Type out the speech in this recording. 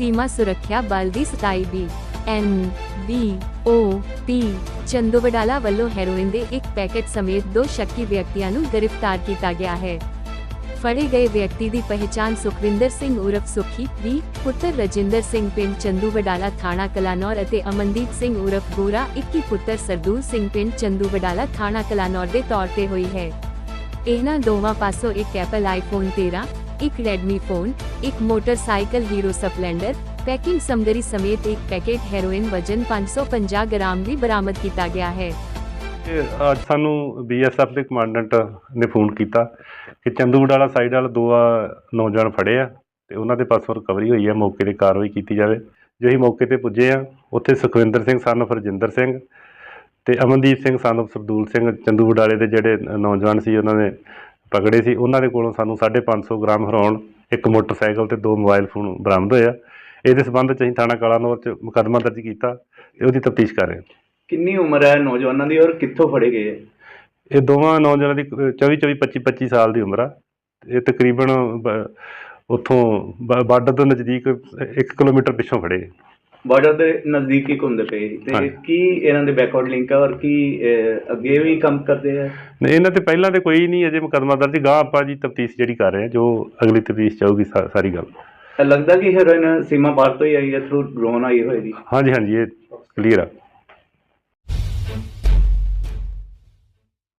ਸੀਮਾ ਸੁਰੱਖਿਆ ਬਲ ਦੀ 27 B N B O P Chandu Wadala ਵੱਲੋਂ ਹੈਰੋਇਨ ਦੇ ਇੱਕ ਪੈਕੇਟ ਸਮੇਤ ਦੋ ਸ਼ੱਕੀ ਵਿਅਕਤੀਆਂ ਨੂੰ ਗ੍ਰਿਫਤਾਰ ਕੀਤਾ ਗਿਆ ਹੈ ਫੜੇ ਗਏ ਵਿਅਕਤੀ ਦੀ ਪਹਿਚਾਣ ਸੁਖਵਿੰਦਰ ਸਿੰਘ ਉਰਫ ਸੁਖੀ ਵੀ ਪੁੱਤਰ ਰਜਿੰਦਰ ਸਿੰਘ ਪਿੰਡ ਚੰਦੂ ਵਡਾਲਾ ਥਾਣਾ ਕਲਾਨੌਰ ਅਤੇ ਅਮਨਦੀਪ ਸਿੰਘ ਉਰਫ ਗੋਰਾ 21 ਪੁੱਤਰ ਸਰਦੂਲ ਸਿੰਘ ਪਿੰਡ ਚੰਦੂ ਵਡਾਲਾ ਥਾਣਾ ਕਲਾਨੌਰ ਦੇ ਤੌਰ ਤੇ ਹੋਈ ਹੈ ਇਹਨਾਂ ਦੋਵਾਂ ਪਾਸੋਂ ਇੱਕ ਐਪਲ ਆਈਫੋਨ 13 ਇੱਕ ਰੈਡਮੀ ਫੋਨ ਇੱਕ ਮੋਟਰਸਾਈਕਲ ਹੀਰੋ ਸਪਲੈਂਡਰ ਪੈਕਿੰਗ ਸਮਗਰੀ ਸਮੇਤ ਇੱਕ ਪੈਕੇਟ ਹੈਰੋਇਨ ਵਜਨ 550 ਗ੍ਰਾਮ ਵੀ ਬਰਾਮਦ ਕੀਤਾ ਗਿਆ ਹੈ। ਅੱਜ ਸਾਨੂੰ ਬੀਐਸਐਫ ਦੇ ਕਮਾਂਡੈਂਟ ਨੇ ਫੋਨ ਕੀਤਾ ਕਿ ਚੰਦੂਗੜਾਲਾ ਸਾਈਡ ਵਾਲ ਦੋ ਨੌਜਵਾਨ ਫੜੇ ਆ ਤੇ ਉਹਨਾਂ ਦੇ ਪਾਸੋਂ ਰਿਕਵਰੀ ਹੋਈ ਆ, ਮੌਕੇ ਤੇ ਕਾਰਵਾਈ ਕੀਤੀ ਜਾਵੇ। ਜੋ ਅਸੀਂ ਮੌਕੇ ਤੇ ਪੁੱਜੇ ਆ, ਉੱਥੇ ਸੁਖਵਿੰਦਰ ਸਿੰਘ ਸਨ of ਸਿੰਘ ਤੇ ਅਮਨਦੀਪ ਸਿੰਘ ਸਨ ਸਰਦੂਲ ਸਿੰਘ ਚੰਦੂਗੜਾਲੇ ਦੇ ਜਿਹੜੇ ਨੌਜਵਾਨ ਸੀ, ਉਹਨਾਂ ਨੇ ਪਕੜੇ ਸੀ। ਉਹਨਾਂ ਦੇ ਕੋਲੋਂ ਸਾਨੂੰ 550 ਗ੍ਰਾਮ ਹੈਰੋਨ ਇੱਕ ਮੋਟਰਸਾਈਕਲ ਤੇ ਦੋ ਮੋਬਾਈਲ ਫੋਨ ਬਰਾਮਦ ਹੋਇਆ ਇਹਦੇ ਸਬੰਧ ਚ ਅਸੀਂ ਥਾਣਾ ਕਾਲਾਨੌਰ ਚ ਮੁਕੱਦਮਾ ਦਰਜ ਕੀਤਾ ਤੇ ਉਹਦੀ ਤਫਤੀਸ਼ ਕਰ ਰਹੇ ਹਾਂ। ਕਿੰਨੀ ਉਮਰ ਹੈ ਨੌਜਵਾਨਾਂ ਦੀ ਔਰ ਕਿੱਥੋਂ ਫੜੇ ਗਏ? ਇਹ? ਦੋਵਾਂ ਨੌਜਵਾਨਾਂ ਦੀ 24 24 25 25 ਸਾਲ ਦੀ ਉਮਰ ਆ। ਇਹ ਤਕਰੀਬਨ ਉੱਥੋਂ ਬਾਰਡਰ ਤੋਂ ਨਜ਼ਦੀਕ 1 ਕਿਲੋਮੀਟਰ ਪਿੱਛੋਂ ਫੜੇ ਬਾਰਡਰ ਦੇ ਨਜ਼ਦੀਕ ਹੀ ਘੁੰਮਦੇ ਪਏ ਤੇ ਹਾਂਜੀ। ਕੀ ਇਹਨਾਂ ਦੇ ਬੈਕਵਰਡ ਲਿੰਕ ਹੈ ਔਰ ਕੀ ਅਹ, ਅੱਗੇ ਵੀ ਕੰਮ ਕਰਦੇ ਆ? ਨਹੀਂ ਇਹਨਾਂ ਤੇ ਪਹਿਲਾਂ ਤੇ ਕੋਈ ਨਹੀਂ ਅਜੇ ਮੁਕੱਦਮਾ ਦਰਜ ਗਾਂ ਆਪਾਂ ਜੀ ਤਫਤੀਸ਼ ਜਿਹੜੀ ਕਰ ਰਹੇ ਹਾਂ ਜੋ ਅਗਲੀ ਤਫਤੀਸ਼ ਚਾਹੂਗੀ ਸਾ- ਸਾਰੀ ਗੱਲ। ਲੱਗਦਾ ਕਿ ਹੀਰੋਇਨ ਸੀਮਾ ਪਾਰ ਤੋਂ ਹੀ ਆਈ ਹੈ ਥਰੂ ਡਰੋਨ ਆਈ ਹੋਏਗੀ। ਹਾਂਜੀ ਹਾਂਜੀ ਇਹ ਕਲੀਅਰ ਆ।